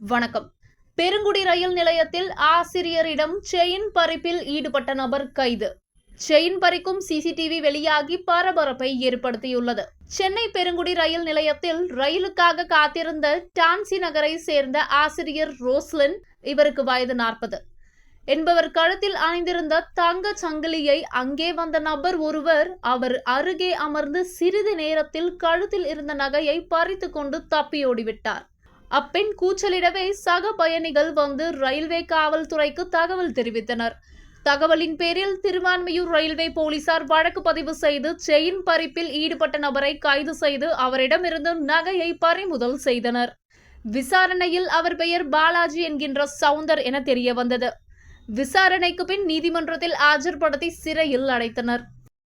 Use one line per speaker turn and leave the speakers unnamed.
வணக்கம். பெருங்குடி ரயில் நிலையத்தில் ஆசிரியரிடம் செயின் பறிப்பில் ஈடுபட்ட நபர் கைது. செயின் பறிக்கும் சிசிடிவி வெளியாகி பரபரப்பை ஏற்படுத்தியுள்ளது. சென்னை பெருங்குடி ரயில் நிலையத்தில் ரயிலுக்காக காத்திருந்த டான்சி நகரை சேர்ந்த ஆசிரியர் ரோஸ்லின் இவருக்கு வயது நாற்பது. என்பவர் கழுத்தில் அணிந்திருந்த தங்க சங்கிலியை அங்கே வந்த நபர் ஒருவர் அவர் அருகே அமர்ந்து சிறிது நேரத்தில் கழுத்தில் இருந்த நகையை பறித்து கொண்டு தப்பியோடிவிட்டார். அப்பெண் கூச்சலிடவே சக பயணிகள் வந்து ரயில்வே காவல்துறைக்கு தகவல் தெரிவித்தனர். தகவலின் பேரில் திருவான்மையூர் ரயில்வே போலீசார் வழக்கு பதிவு செய்து செயின் பறிப்பில் ஈடுபட்ட நபரை கைது செய்து அவரிடமிருந்து நகையை பறிமுதல் செய்தனர். விசாரணையில் அவர் பெயர் பாலாஜி என்கின்ற சவுந்தர் என தெரிய வந்தது விசாரணைக்கு பின் நீதிமன்றத்தில் ஆஜர்படுத்தி சிறையில் அடைத்தனர்.